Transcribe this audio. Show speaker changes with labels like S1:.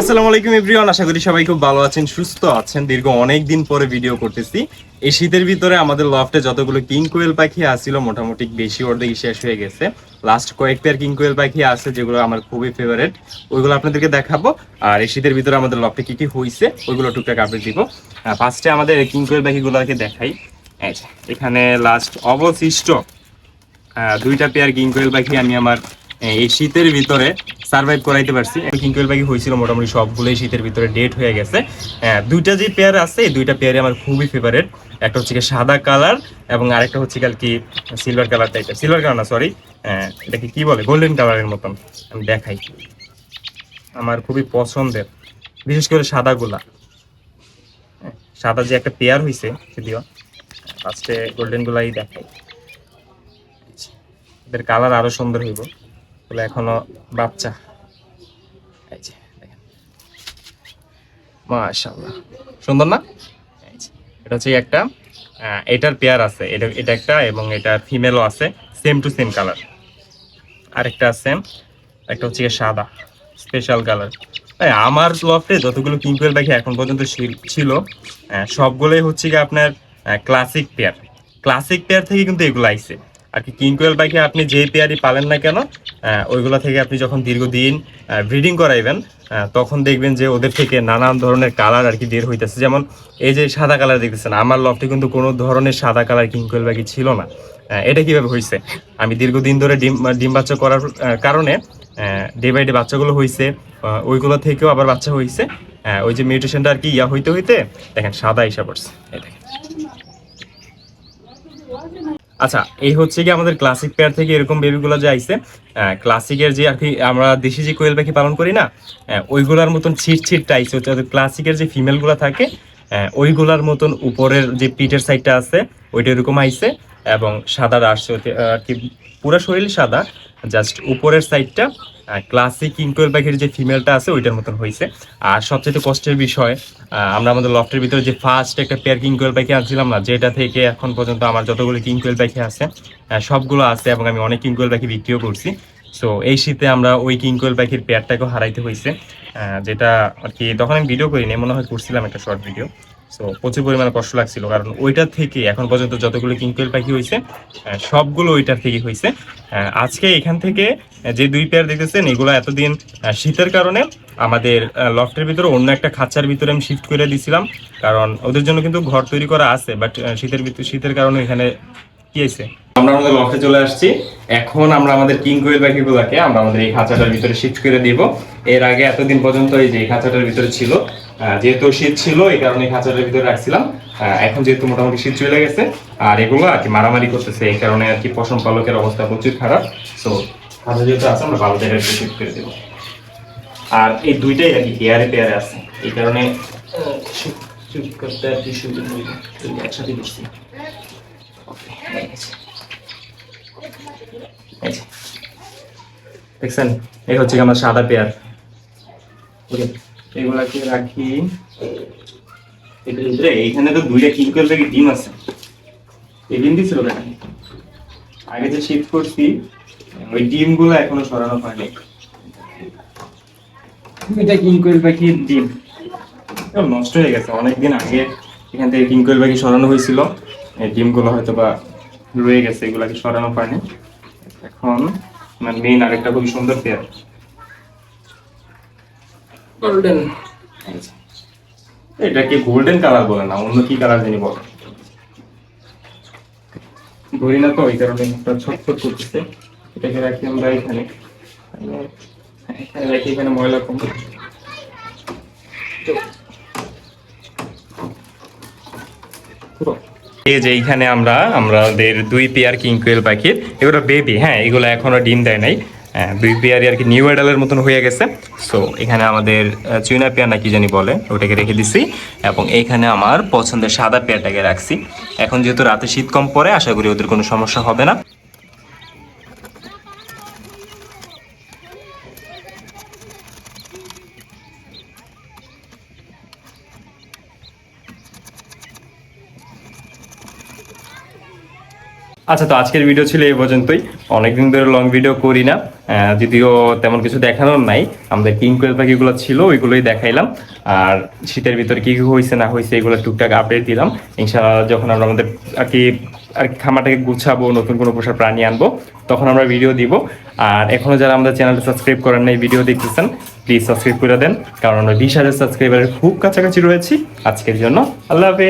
S1: আসসালামু আলাইকুম এভরিওয়ান, আশা করি সবাই খুব ভালো আছেন, সুস্থ আছেন। দীর্ঘ অনেক দিন পরে ভিডিও করতেছি। এই শীতের ভিতরে আমাদের লফটে যতগুলো কিং কোয়েল পাখি আসছিল, মোটামুটি বেশি অর্ধেক শেষ হয়ে গেছে। লাস্ট কয়েক কিং কোয়েল পাখি আছে, যেগুলো আমার খুবই ফেভারিট ওইগুলো আপনাদেরকে দেখাবো। আর এই শীতের ভিতরে আমাদের লফটে কি কি হয়েছে ওইগুলো টুকটাক আপডেট দিব। ফার্স্টে আমাদের কিং কোয়েল পাখিগুলোকে দেখাই। এখানে লাস্ট অবশিষ্ট দুইটা পেয়ার কিং কোয়েল পাখি আমি আমার এই শীতের ভিতরে সার্ভাইভ করাইতে পারছি। কিং কোয়েল পাখি হয়েছিল মোটামুটি সবগুলোই শীতের ভিতরে ডেট হয়ে গেছে। আহ, দুইটা যে পেয়ার আছে এই দুইটা পেয়ারে আমার খুবই ফেভারেট একটা হচ্ছে সাদা কালার এবং আরেকটা হচ্ছে কাল কি সিলভার কালার টাইপের সিলভার কালার না সরি এটাকে কি বলে? গোল্ডেন কালারের মতন। আমি দেখাই। আমার খুবই পছন্দের। বিশেষ করে সাদাগুলা। হ্যাঁ, সাদা যে একটা পেয়ার হয়েছে যদিও ফার্স্টে গোল্ডেন গুলাই দেখাই। এদের কালার আরও সুন্দর হইব। বলে এখনও বাচ্চা। এই যে, দেখেন। সুন্দর না? এটা হচ্ছে একটা এটার পেয়ার আছে। এটা এটা একটা এবং ফিমেলও আছে। Same to same colour. আরেকটা একটা হচ্ছে সাদা, স্পেশাল কালার। আমার লফটে যতগুলো কিংকুয়েল পাখি এখন পর্যন্ত ছিল- সবগুলোই হচ্ছে গিয়ে আপনার ক্লাসিক পেয়ার ক্লাসিক পেয়ার থেকে কিন্তু এগুলো আইছে। আর কি কিংকুয়েল পাখি আপনি যে পেয়ারই পালেন না কেন ওইগুলো থেকে আপনি যখন দীর্ঘদিন ব্রিডিং করাইবেন তখন দেখবেন যে ওদের থেকে নানান ধরনের কালার আর কি বের হইতেছে। যেমন এই যে সাদা কালার দেখতেছেন, আমার লফটে কিন্তু কোনো ধরনের সাদা কালার কিংকুয়েল পাখি ছিল না। এটা কীভাবে হয়েছে আমি দীর্ঘদিন ধরে ডিম ডিম বাচ্চা করার কারণে ডে বাই ডে বাচ্চাগুলো হয়েছে ওইগুলো থেকেও আবার বাচ্চা হয়েছে ওই যে মিউটেশনটা আর কি ইয়া হইতে হইতে, দেখেন সাদা হিসাব পড়ছে। আচ্ছা এই হচ্ছে কি আমাদের ক্লাসিক পেয়ার থেকে এরকম বেবিগুলো যে আইছে ক্লাসিকের যে আর কি আমরা দেশি যে কোয়েল পাখি পালন করি না ওইগুলোর মতন ছিট ছিট টাইস হচ্ছে ক্লাসিকের যে ফিমেলগুলো থাকে ওইগুলার মতন উপরের যে পিঠের সাইডটা আছে, ওইটা এরকম আইছে। এবং সাদা আসছে আর কি, পুরো শরীর সাদা জাস্ট উপরের সাইডটা ক্লাসিক ইনকোয়েল পাখির যে ফিমেলটা আছে, ওইটার মতন হয়েছে। আর সবচেয়ে কষ্টের বিষয় আমরা আমাদের লফটের ভিতরে যে ফার্স্ট একটা পেয়ার কিংকোয়েল পাখি আনছিলাম না, যেটা থেকে এখন পর্যন্ত আমার যতগুলো কিংকোয়েল পাখি আছে সবগুলো আছে এবং আমি অনেক কিংকোয়েল পাখি বিক্রিও করছি। সো এই শীতে আমরা ওই কিংকোয়েল পাখির পেয়ারটাকেও হারাইতে হয়েছে যেটা আর কি, তখন আমি ভিডিও করিনি, মনে হয় করছিলাম একটা শর্ট ভিডিও সো প্রচুর পরিমাণে কষ্ট লাগছিল, কারণ ওইটার থেকে এখন পর্যন্ত যতগুলো কিংকোয়েল পাখি হয়েছে সবগুলো ওইটার থেকে হয়েছে। আজকে এখান থেকে যে দুই পেয়ার দেখতেছেন, এগুলো এতদিন শীতের কারণে আমাদের লফটের ভিতরে অন্য একটা খাঁচার ভিতরে আমি শিফট করে দিয়েছিলাম কারণ ওদের জন্য কিন্তু ঘর তৈরি করা আছে বাট শীতের ভিতরে শীতের কারণে এখানে কি আমরা আমাদের লফটে চলে আসছি। এখন আমরা আমাদের কিং কোয়েল পাখিগুলোকে আমরা আমাদের এই খাঁচাটার ভিতরে শিফট করে দিব। এর আগে এতদিন পর্যন্ত এই যে খাঁচাটার ভিতরে ছিল যেহেতু শীত ছিল এই কারণে খাঁচাটার ভিতরে রাখছিলাম। এখন যেহেতু মোটামুটি শীত চলে গেছে আর এগুলো আর কি মারামারি করতেছে এই কারণে আর কি পশম পালকের অবস্থা প্রচুর খারাপ। তো খাঁচা যেহেতু আছে আমরা ভালো জায়গায় শিফট করে দেবো। আর এই দুইটাই আর কি পেয়ারে পেয়ারে আছে। এই কারণে করতে আর কি সুবিধা একসাথে করছি। দেখছেন? এই হচ্ছে আমার সাদা পেয়ার। ওকে এগুলাকে রাখি। তো দুইটা ডিম আছে? এই ডিম দিছিল আগে যে শিফট করছি, ওই ডিমগুলো এখনও সরানো হয়নি। এটা কিংকোয়েল পাখির ডিম? নষ্ট হয়ে গেছে। অনেকদিন আগে এখান থেকে কিংকোয়েল পাখি সরানো হয়েছিল। ডিমগুলো হয়তো বা রয়ে গেছে এগুলাকে সরানো হয়নি। এখন আমার মেইন আরেকটা খুবই সুন্দর পেয়ার গোল্ডেন এটাকে গোল্ডেন কালার বলে না অন্য কি কালার জানি বলে। ধরি না তো ওই কারণে একটা ছটফট করতেছে। এটাকে রাখি আমরা এখানে। এখানে রাখি এখানে ময়লা কম। এই যে এইখানে আমরা আমাদের দুই পেয়ার কিংকুয়েল পাখির এগুলো বেবি হ্যাঁ এগুলো এখনও ডিম দেয় নাই। হ্যাঁ, দুই পেয়ারই আর কি নিউ অ্যাডালের মতন হয়ে গেছে। সো এখানে আমাদের চুইনা পেয়ার না কি জানি বলে ওটাকে রেখে দিছি। এবং এইখানে আমার পছন্দের সাদা পেয়ারটাকে রাখছি। এখন যেহেতু রাতে শীত কম পড়ে আশা করি ওদের কোনো সমস্যা হবে না। আচ্ছা তো আজকের ভিডিও ছিল এই পর্যন্তই। অনেকদিন ধরে লং ভিডিও করি না যদিও তেমন কিছু দেখানোর নাই। আমাদের কিং কোয়েল পাখিগুলো ছিল, ওইগুলোই দেখাইলাম। আর শীতের ভিতরে কি কি হয়েছে না হয়েছে এগুলো টুকটাক আপডেট দিলাম। ইনশাআল্লাহ যখন আমরা আমাদের আর কি আর কি খামারটাকে গুছাবো, নতুন কোনো পোষার প্রাণী আনব, তখন আমরা ভিডিও দিব। আর এখনও যারা আমাদের চ্যানেলটা সাবস্ক্রাইব করেন নাই ভিডিও দেখতেছেন প্লিজ সাবস্ক্রাইব করে দেন। কারণ আমরা বিশ হাজার সাবস্ক্রাইবারের খুব কাছাকাছি রয়েছি। আজকের জন্য আল্লাহ হাফেজ।